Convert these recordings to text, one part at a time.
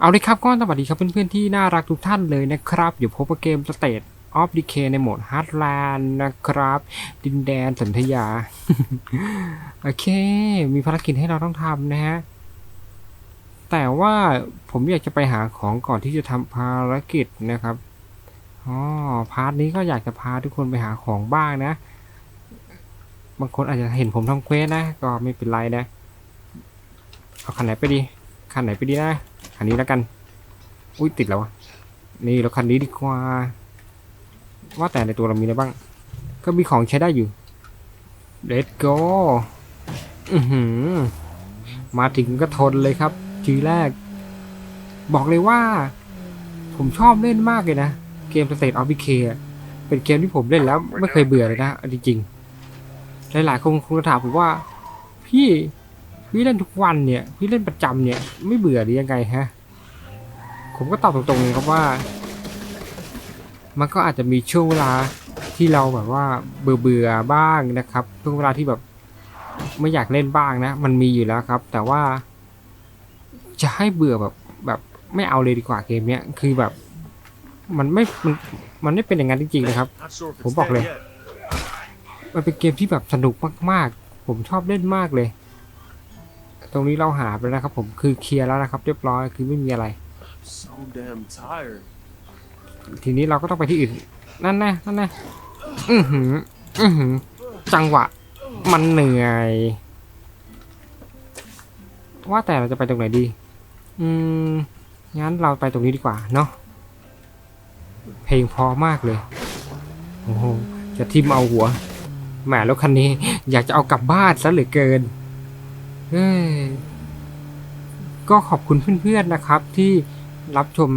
เอาเลยครับก็สวัสดีครับเพื่อนๆที่น่ารักทุกท่านเลยนะครับ อยู่พบกับเกม State of Decay ในโหมด Heartland นะครับ ดินแดนสันธยา โอเค มีภารกิจให้เราต้องทำนะฮะ แต่ว่าผมอยากจะไปหาของก่อนที่จะทำภารกิจนะครับอ๋อพาร์ทนี้ก็อยากจะพาทุกคนไปหาของบ้างนะ บางคนอาจจะเห็นผมทำเควสนะ ก็ไม่เป็นไรนะ เอาคันไหนไปดี คันไหนไปดีนะ คันนี้แล้วกัน อุ้ยติดแล้ววะนี่เราคันนี้ดีกว่า ว่าแต่ในตัวเรามีอะไรบ้าง ก็มีของใช้ได้อยู่ Let's go อือหือ มาถึงก็ทนเลยครับ ทีแรก บอกเลยว่า ผมชอบเล่นมากเลยนะ เกม State of Decay อะเป็นเกมที่ผมเล่นแล้ว ไม่เคยเบื่อเลยนะจริงๆ หลายๆคนคงจะถามผมว่า พี่พี่เล่นทุกวันเนี่ย พี่เล่นประจำเนี่ย ไม่เบื่อหรือยังไงฮะ ผมก็ตอบตรงๆเลยครับว่า มันก็อาจจะมีช่วงเวลาที่เราแบบว่าเบื่อเบื่อๆบ้างนะครับช่วงเวลาที่แบบไม่อยากเล่นบ้างนะ มันมีอยู่แล้วครับ แต่ว่า จะให้เบื่อแบบแบบไม่เอาเลยดีกว่าเกมเนี้ยคือแบบ มันไม่มันมันไม่เป็นอย่างนั้นจริงๆนะครับ ผมบอกเลย มันเป็นเกมที่แบบสนุกมากๆ ผมชอบเล่นมากเลย ตรงนี้เราหาไปแล้วนะครับ ผมคือเคลียร์แล้วนะครับ เรียบร้อยคือไม่มีอะไร So damn tired. ทีนี้เราก็ต้องไปที่อื่น นั่นแน่นั่นแน่อือหือ อือหือ จังหวะ มันเหนื่อย ว่าแต่เราจะไปตรงไหนดี อืม งั้นเราไปตรงนี้ดีกว่าเนาะ เพลงพอมากเลย โอ้โห จะทิมเอาหัว แหมแล้วคันนี้ อยากจะเอากลับบ้านซะเหลือเกิน เฮ้ย ก็ขอบคุณเพื่อนๆนะครับที่ รับชม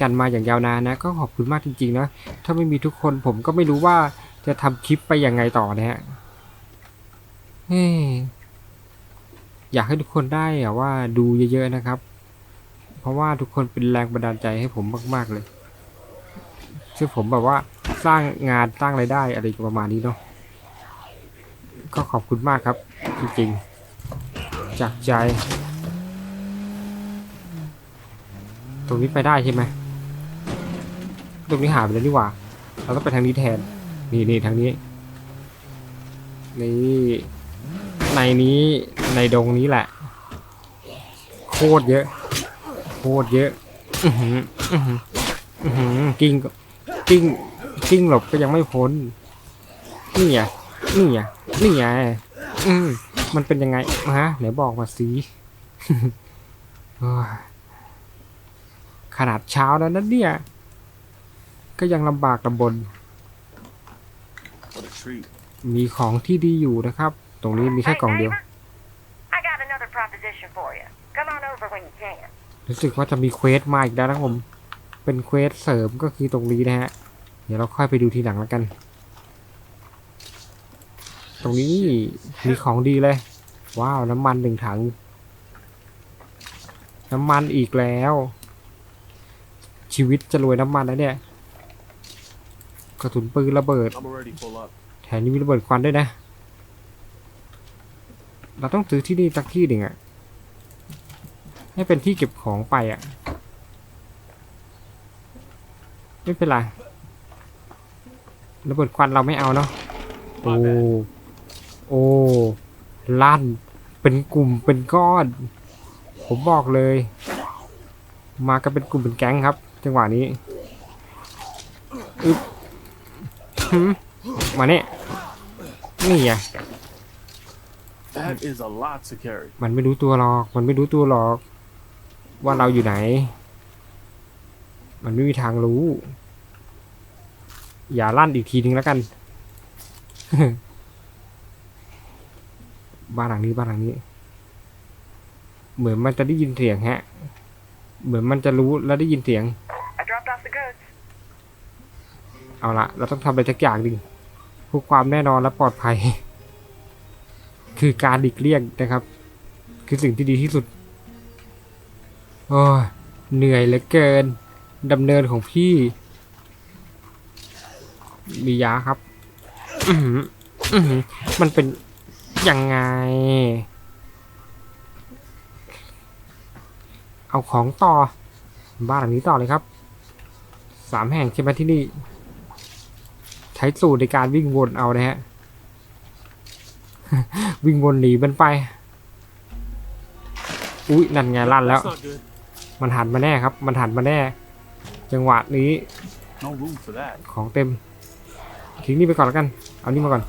กันมาอย่างยาวนานนะ ก็ขอบคุณมากจริงๆนะ ถ้าไม่มีทุกคนผมก็ไม่รู้ว่าจะทำคลิปไปยังไงต่อนะฮะเฮ้ยอยากให้ทุกคนได้อะว่าดูเยอะๆนะครับ เพราะว่าทุกคนเป็นแรงบันดาลใจให้ผมมากๆเลยช่วยผมแบบว่าสร้างงานสร้างไรายได้อะไรประมาณนี้เนาะก็ขอบคุณมากครับ จริงๆ จากใจ ตรงนี้ไปได้ใช่ไหมตรงนี้หาไปแล้วนี่หว่า เราต้องไปทางนี้แทน นี่นี่ทางนี้ นี่ในนี้ในดงนี้แหละ โคตรเยอะ โคตรเยอะอือหืออือหืออือหือกิ้งกิ้งกิ้งหลบก็ยังไม่พ้น นี่ไงนี่ไงนี่ไงอืมมันเป็นยังไงฮะไหนบอกมาสิ ขนาดเช้าแล้วนั้นเนี่ย ก็ยังลำบากลำบน What a treat. มีของที่ดีอยู่นะครับ ตรงนี้มีแค่กล่องเดียว I got another proposition for you. Come on over when you can. รู้สึกว่าจะมีเควสมาอีกแล้วนะครับผม เป็นเควสเสริมก็คือตรงนี้นะฮะ เดี๋ยวเราค่อยไปดูทีหลังแล้วกัน ตรงนี้มีของดีเลย ว้าว น้ำมันหนึ่งถัง น้ำมันอีกแล้ว ชีวิตจะรวยน้ำมันแล้วเนี่ย กระสุนปืนระเบิด I'm already full up. แถมยังมีระเบิดควันด้วยนะ เราต้องซื้อที่นี่สักที่หนึ่งอะให้เป็นที่เก็บของไปอะไม่เป็นไรระเบิดควันเราไม่เอาเนาะโอ้โอ้ลั่น เป็นกลุ่มเป็นก้อน ผมบอกเลย มากันเป็นกลุ่มเป็นแก๊งครับ จังหวะนี้อึ๊บหืมมาเนี่ยนี่ไง That is a lot to carry. มันไม่รู้ตัวหรอก มันไม่รู้ตัวหรอก ว่าเราอยู่ไหน มันไม่มีทางรู้ อย่าลั่นอีกทีนึงแล้วกัน บ้านหลังนี้บ้านหลังนี้ เหมือนมันจะได้ยินเสียงฮะ เหมือนมันจะรู้แล้วได้ยินเสียง เอาละเราต้องทำอะไรสักอย่างหนึ่งเพื่อความแน่นอนและปลอดภัย คือการดิกเลี่ยงนะครับ คือสิ่งที่ดีที่สุดโอ้ยเหนื่อยเหลือเกินดำเนินของพี่ มียาครับ อือหืออือหือมันเป็นยังไง เอาของต่อ บ้านหลังนี้ต่อเลยครับ สามแห่งใช่ไหมที่นี่ ใช้สูตรในการวิ่งวนเอานะฮะ วิ่งวนหนีมันไป อุ๊ยนั่นไงลั่นแล้ว That's not good. มันหันมาแน่ครับ มันหันมาแน่ จังหวะนี้ No room for that. ของเต็ม ทิ้งนี่ไปก่อนแล้วกัน เอานี่มาก่อน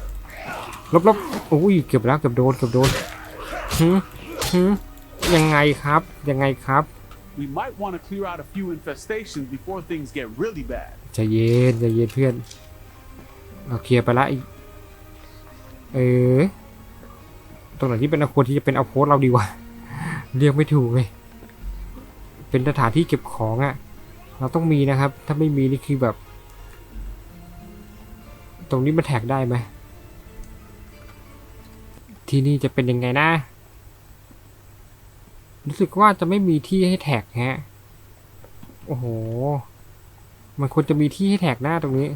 ลบลบอุ้ยเกือบแล้วเกือบโดนเกือบโดนหืมหืมยังไงครับ ยังไงครับ We might want to clear out a few infestations before things get really bad. ใจเย็นใจเย็นเพื่อนเราเคลียร์ไปละเออตรงไหนที่เป็นอาโคที่จะเป็นเอาโพสเราดีวะเรียกไม่ถูกเลย เป็นสถานที่เก็บของอะ่ะ เราต้องมีนะครับ ถ้าไม่มีนี่คือแบบ ตรงนี้มันแท็กได้ไหมที่นี่จะเป็นยังไงนะ รู้สึกว่าจะไม่มีที่ให้แท็กฮะ โอ้โห มันควรจะมีที่ให้แท็กหน้าตรงนี้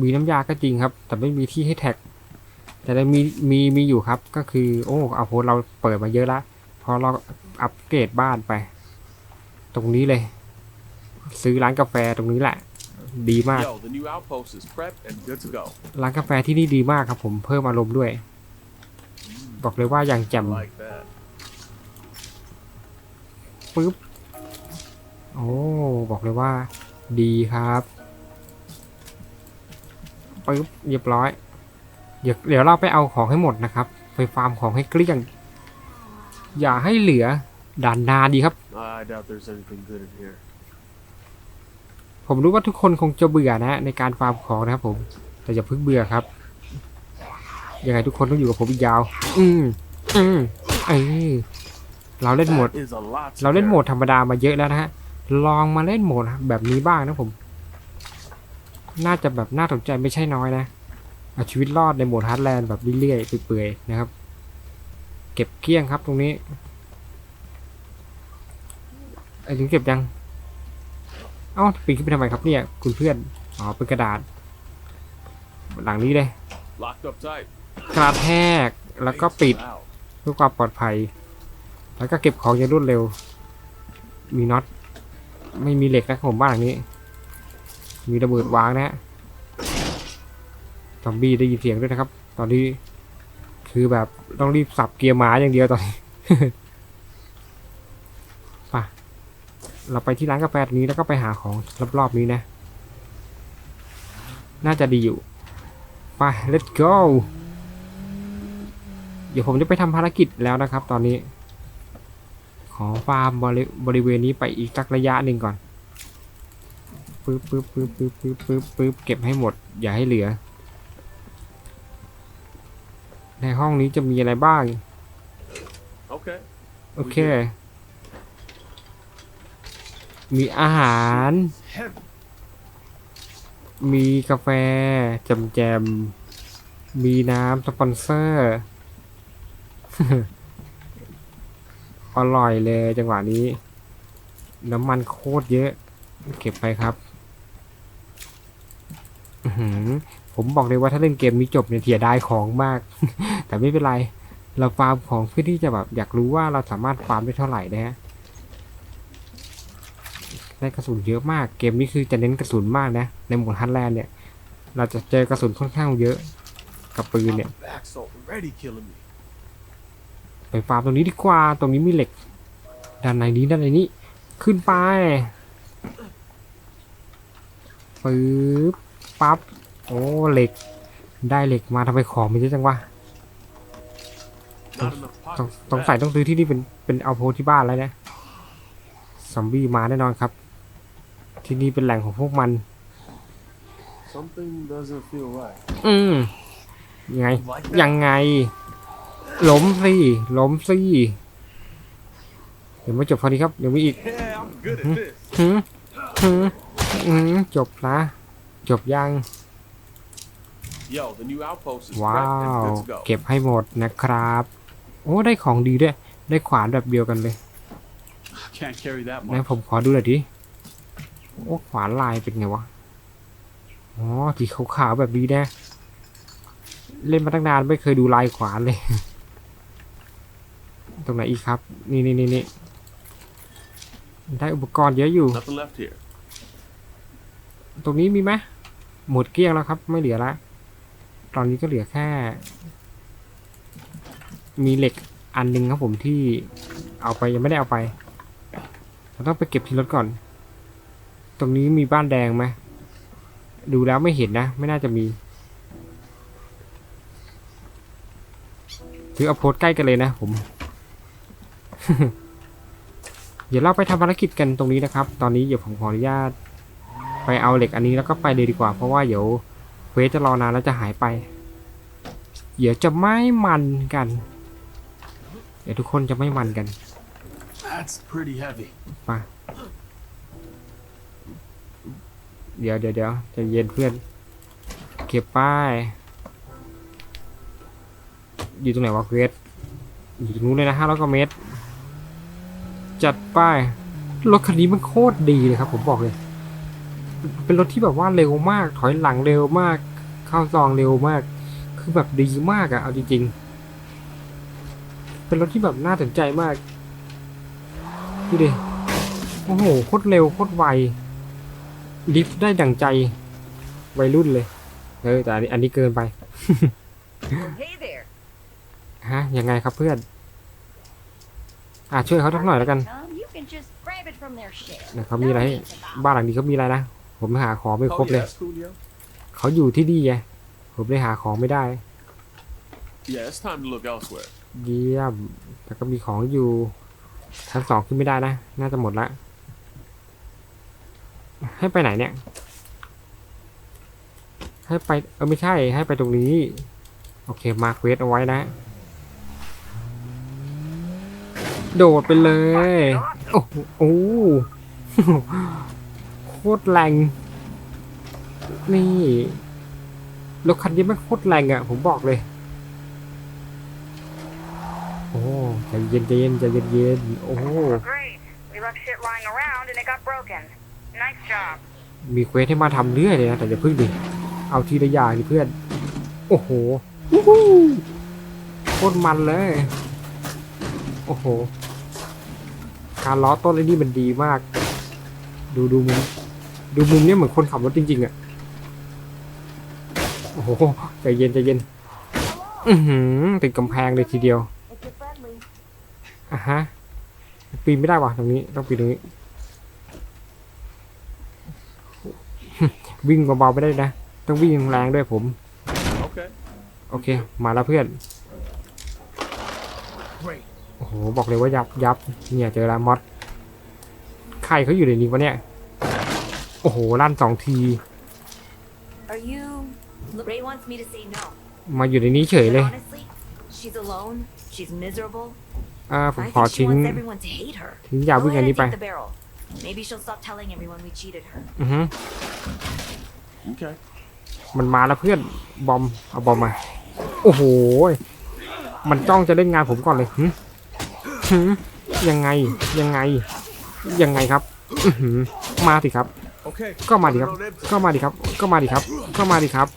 มีน้ำยาก็จริงครับ แต่ไม่มีที่ให้แท็ก แต่ได้มีมีมีอยู่ครับ ก็คือ โอ้เอาโพสเราเปิดมาเยอะละ พอเราอัปเกรดบ้านไป ตรงนี้เลย ซื้อร้านกาแฟตรงนี้แหละ ดีมาก Yo, the new outpost is prepped and good to go. ร้านกาแฟที่นี่ดีมากครับผม เพิ่มอารมณ์ด้วย บอกเลยว่าอย่างแจ่ม Like that. ปึ๊บ โอ้ บอกเลยว่า ดีครับปึ๊บ เรียบร้อย เดี๋ยวเดี๋ยวเราไปเอาของให้หมดนะครับ ไปฟาร์มของให้เกลี้ยง อย่าให้เหลือด่านนาดีครับ I doubt there's anything good in here. ผมรู้ว่าทุกคนคงจะเบื่อนะในการฟาร์มของนะครับผม แต่อย่าเพิ่งเบื่อครับ ยังไงทุกคนต้องอยู่กับผมอีกยาว อืมอืมเออเราเล่นโหมด That is a lot. to เราเล่นโหม carry. ดธรรมดามาเยอะแล้วนะฮะ ลองมาเล่นโหมดแบบนี้บ้างนะผม น่าจะแบบน่าสนใจไม่ใช่น้อยนะเอาชีวิตรอดในโหมดฮาร์ดแลนด์แบบเรื่อยๆเปื่อยๆนะครับ เก็บเกลี้ยงครับตรงนี้ไอ้ถึงเก็บยัง เอ้าปีนขึ้นไปทำไมครับเนี่ย คุณเพื่อน อ๋อ เป็นกระดาษ หลังนี้เลย Locked up tight. กระแทกแล้วก็ปิดเพื่อความปลอดภัย แล้วก็เก็บของอย่างรวดเร็ว มีน็อตไม่มีเหล็กนะผมบ้านหลังนี้ มีระเบิดวางนะฮะซอมบี้ได้ยินเสียงด้วยนะครับ ตอนนี้คือแบบต้องรีบสับเกียร์หมาอย่างเดียวตอนนี้ไปเราไปที่ร้านกาแฟนี้แล้วก็ไปหาของรอบๆนี้นะ น่าจะดีอยู่ ไป let's go ดี๋ยวผมจะไปทำภารกิจแล้วนะครับ ตอนนี้ ขอฟาร์มบริบริเวณนี้ไปอีกสักระยะหนึ่งก่อนปึ๊บปึ๊บปึ๊บปึ๊บปึ๊บปึ๊บปึ๊บเก็บให้หมด อย่าให้เหลือ ในห้องนี้จะมีอะไรบ้าง Okay. โอเค มีอาหาร Heavy. มีกาแฟแจมแจมๆมีน้ำสปอนเซอร์ อร่อยเลยจังหวะนี้ น้ำมันโคตรเยอะ เก็บไปครับผมบอกเลยว่าถ้าเล่นเกมนี้จบเนี่ยเสียดายของมาก แต่ไม่เป็นไร เราฟาร์มของเพื่อที่จะแบบอยากรู้ว่าเราสามารถฟาร์มได้เท่าไหร่นะฮะได้กระสุนเยอะมาก เกมนี้คือจะเน้นกระสุนมากนะ ในหมดฮันแลนเนี่ย เราจะเจอกระสุนค่อนข้างเยอะกับปืนเนี่ย ไปฟาร์มตรงนี้ดีกว่า ตรงนี้มีเหล็ก ด้านในนี้ด้านในนี้ ขึ้นไปปึ๊บปั๊บ โอ้ เหล็ก ได้เหล็กมาทำไมของมันเยอะจังวะ Not enough ต้อง pockets. for ต้อง that. ใส่ต้องซื้อที่นี่เป็นเป็นเอาโพที่บ้านแล้วนะซอมบี้มาแน่นอนครับ ที่นี่เป็นแหล่งของพวกมัน Something doesn't feel right. อืมยังไง Like ยังไง ล้มสิล้มสิเดี๋ยวไม่จบพอดีครับเดี๋ยวมีอีก Yeah, I'm good at this. หืมหืมหืมจบนะจบยัง Yo, the new outpost is ว้า prepped and ว good to go. เก็บให้หมดนะครับ โอ้ ได้ของดีด้วย ได้ขวานแบบเดียวกันเลย Can't carry that ไหน much. ผมขอดูหน่อยดิ โอ้ ขวานลายเป็นไงวะ อ๋อสีขาวๆแบบนี้นะเล่นมาตั้งนานไม่เคยดูลายขวานเลย ตรงไหนอีกครับ นี่นี่นี่นี่ได้อุปกรณ์เยอะอยู่ Nothing left here. ตรงนี้มีไหมหมดเกลี้ยงแล้วครับ ไม่เหลือละ ตอนนี้ก็เหลือแค่ มีเหล็กอันหนึงครับผมที่เอาไปยังไม่ได้เอาไปเราต้องไปเก็บที่รถก่อน ตรงนี้มีบ้านแดงไหมดูแล้วไม่เห็นนะ ไม่น่าจะมีถือเอาโพสต์ใกล้กันเลยนะผม เดี๋ยวเราไปทำภารกิจกันตรงนี้นะครับ ตอนนี้เดี๋ยวผมขออนุญาต ไปเอาเหล็กอันนี้แล้วก็ไปเลยดีกว่า เพราะว่าเดี๋ยวเควสจะรอนานแล้วจะหายไป เดี๋ยวจะไม่มันกัน เดี๋ยวทุกคนจะไม่มันกัน That's pretty heavy. มาเดี๋ยวเดี๋ยวเดี๋ยวใจะเย็นเพื่อน เก็บป้าย อยู่ตรงไหนวะเควสอยู่ตรงนู้นเลยนะห้าร้อยกว่าเมตร จัดไปรถคันนี้มันโคตรดีเลยครับ ผมบอกเลย เป็นรถที่แบบว่าเร็วมาก ถอยหลังเร็วมาก เข้าซองเร็วมาก คือแบบดีมากอะเอาจริงๆ เป็นรถที่แบบน่าสนใจมากดูดิโอ้โหโคตรเร็วโคตรไวลิฟต์ได้ดั่งใจวัยรุ่นเลยเออแต่อันนี้อันนี้เกินไป Hey there. ฮะยังไงครับเพื่อน อะช่วยเขาสักหน่อยแล้วกัน Tom, you can just grab it from their share. นะเขามีอะไรให้บ้านหลังนี้เขามีอะไรนะผมหาของไม่ครบ Oh, เลย yeah, that's cool, yo. เขาอยู่ที่นี่ไงผมเลยหาของไม่ได้ Yeah, it's time to look elsewhere. เยี่ยมแต่ก็มีของอยู่ชั้นสองขึ้นไม่ได้นะ น่าจะหมดละ ให้ไปไหนเนี่ย ให้ไป เออไม่ใช่ ให้ไปตรงนี้ โอเค มาเควสเอาไว้นะ โดดไปเลยโอ้โหโอ้โหโคตรแรง นี่รถคันนี้มันโคตรแรงอะ่ะ ผมบอกเลย โอ้ใจเย็นใจเย็นใจเย็นเย็นโอ้ Great. We left shit lying around and it got broken. Nice job. มีเควสให้มาทำเรื่อยเลยนะ แต่อย่าพึ่งดิ เอาทีละอย่างดิเพื่อน โอ้โหวู้ฮู้โคตรมันเลย โอ้โห การล้อต้นไอ้นี่มันดีมาก ดูดูมุมดูมุมเนี้ยเหมือนคนขับรถจริงๆอะ่ะโอ้โหใจเย็นใจเย็น อือหือติดกำแพงเลยทีเดียว If you're friendly. อะฮะปีนไม่ได้ว่ะตรงนี้ต้องปีนตรงนี้ วิ่งเบาๆไม่ได้นะ ต้องวิ่งแรงด้วยผม Okay. โอเค มาแล้วเพื่อน Great. โอ้โหบอกเลยว่ายับยับเนี่ยเจอแล้วมอดใครเขาอยู่ในนี้วะเนี่ย โอ้โหลั่นสองที Are you? Ray wants me to say no. มาอยู่ในนี้เฉย But เลย honestly, she's alone. She's miserable. อ่าผม I ขอ think she ทิ้ง wants everyone to hate her. ทิ้งยา I'll วิ่ง let อัน her นี้ไป take the barrel. Maybe she'll stop telling everyone we cheated her. อือฮึ Okay. มันมาแล้วเพื่อนบอมเอาบอมมา โอ้โห มันจ้องจะเล่นงานผมก่อนเลยหึหึ ยังไงยังไง ยังไงครับอื้อหือมาสิครับ Okay. ก็มาดิครับ Put it on empty. ก็มาดิครับ ก็มาดิครับ ก็มาดิครับ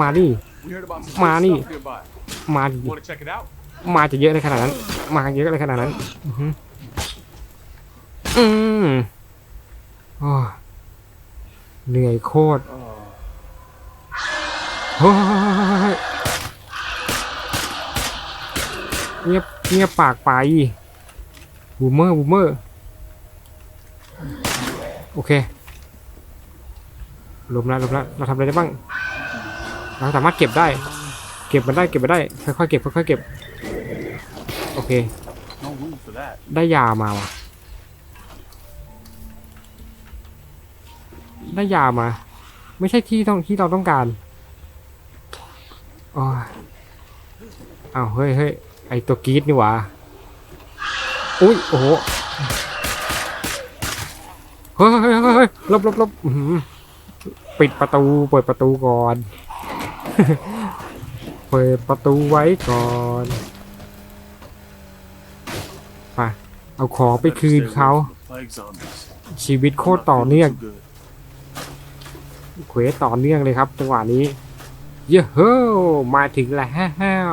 มาดิ We heard about some Money. good stuff nearby. มาดิ Want to check it out? มาจะเยอะในขนาดนั้น มาเยอะเลยขนาดนั้นอือหืออืมโอ้ยเหนื่อยโคตร Oh. เฮ้ยเงียบ เงียบปากไปบูมเมอร์บูมเมอร์โอเคลมแล้วลมแล้วเราทำอะไรได้บ้าง เราสามารถเก็บได้ เก็บมันได้เก็บมันได้ค่อยๆเก็บค่อยๆเก็บโอเค ได้ยามาว่ะได้ยามา ไม่ใช่ที่ต้องที่เราต้องการอ้ย อ้าวเฮ้ยเฮ้ยไอตัวกีดนี่หว่าอุ้ยโอ้โหเฮ้ยเฮ้ยเฮ้ยลบลบลบอื้อหือปิดประตูเปิดประตูก่อน เปิดประตูไว้ก่อนไปเอาของไปคืนเขา ชีวิตโคตรต่อเนื่องเควสต่อเนื่องเลยครับจังหวะนี้ เยอะเฮ้มาถึงแล้ว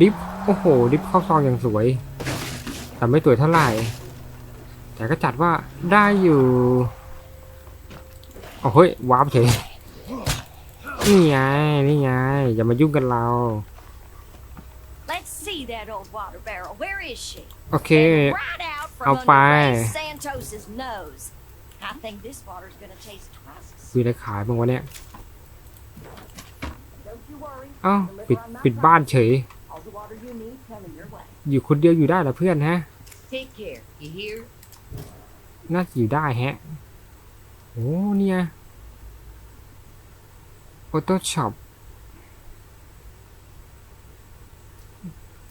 ลิฟต์โอ้โห ลิฟต์เข้าซองอย่างสวย แต่ไม่สวยเท่าไหร่ แต่ก็จัดว่าได้อยู่โอ้เฮ้ยวาร์ปเฉยนี่ไง นี่ไง อย่ามายุ่งกันเรา Let's see that old water barrel. Where is she? โอเค Right out from I'll under buy. Ray Santos's nose. I think this water's gonna taste twice as มีอะไรขายบ้างวะเนี่ย Don't you worry. เอ้าปิดปิดบ้านเฉย All the water you need coming your way. อยู่คนเดียวอยู่ได้เหรอเพื่อนฮะ Take care. You hear? น่าจะอยู่ได้แฮะโอ้เนี่ยออโต้ช็อป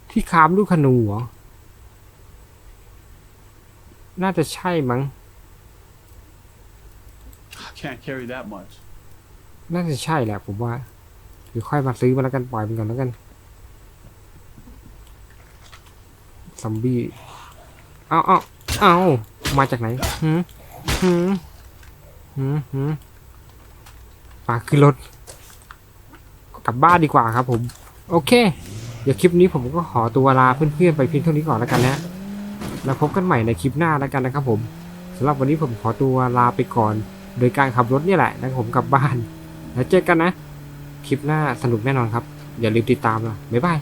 ที่คามลูกขนูเหรอ น่าจะใช่มั้ง I can't carry that much. น่าจะใช่แหละผมว่า หรือค่อยมาซื้อมาแล้วกันปล่อยมันก่อนแล้วกันซอมบี้เอาเอาเอามาจากไหนหืมหืมหืมหืมปาขึ้นรถกลับบ้านดีกว่าครับผม โอเค เดี๋ยวคลิปนี้ผมก็ขอตัวลาเพื่อนๆไปเพียงเท่านี้ก่อนแล้วกันนะแล้วพบกันใหม่ในคลิปหน้าแล้วกันนะครับผมสำหรับวันนี้ผมขอตัวลาไปก่อน โดยการขับรถนี่แหละแล้วผมกลับบ้าน แล้วเจอกันนะ คลิปหน้าสนุกแน่นอนครับ อย่าลืมติดตามนะบ๊ายบาย